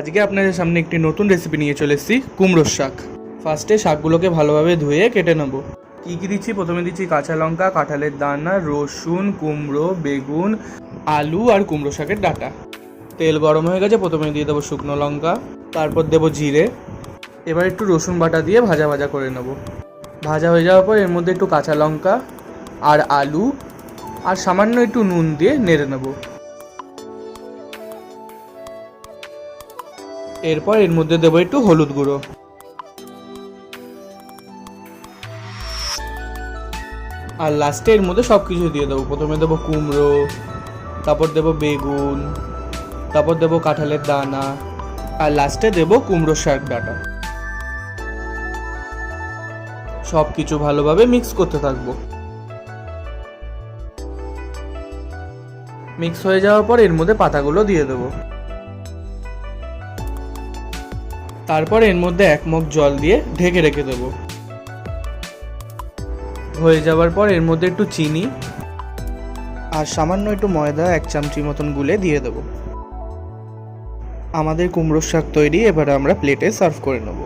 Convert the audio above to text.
আজকে আপনাদের সামনে একটি নতুন রেসিপি নিয়ে চলে এসেছি, কুমড়োর শাক। ফার্স্টে শাকগুলোকে ভালোভাবে ধুয়ে কেটে নেব। কী কী দিচ্ছি? প্রথমে দিচ্ছি কাঁচা লঙ্কা, কাঁঠালের দানা, রসুন, কুমড়ো, বেগুন, আলু আর কুমড়ো শাকের ডাটা। তেল গরম হয়ে গেছে, প্রথমে দিয়ে দেবো শুকনো লঙ্কা, তারপর দেবো জিরে। এবার একটু রসুন বাটা দিয়ে ভাজা ভাজা করে নেব। ভাজা হয়ে যাওয়ার পর এর মধ্যে একটু কাঁচা লঙ্কা আর আলু আর সামান্য একটু নুন দিয়ে নেড়ে নেব। এরপর এর মধ্যে দেবো একটু হলুদ গুঁড়ো। আর লাস্টে এর মধ্যে সব কিছু দিয়ে দেবো। প্রথমে দেবো কুমড়ো, তারপর দেবো বেগুন, তারপর দেবো কাঁঠালের দানা, আর লাস্টে দেবো কুমড়ো শাক ডাটা। সব কিছু ভালোভাবে মিক্স করতে থাকব। মিক্স হয়ে যাওয়ার পর এর মধ্যে পাতাগুলো দিয়ে দেবো। তারপর এর মধ্যে এক মগ জল দিয়ে ঢেকে রেখে দেবো। হয়ে যাওয়ার পর এর মধ্যে একটু চিনি আর সামান্য একটু ময়দা এক চামচি মতন গুলে দিয়ে দেবো। আমাদের কুমড়োর শাক তৈরি, এবার আমরা প্লেটে সার্ভ করে নেব।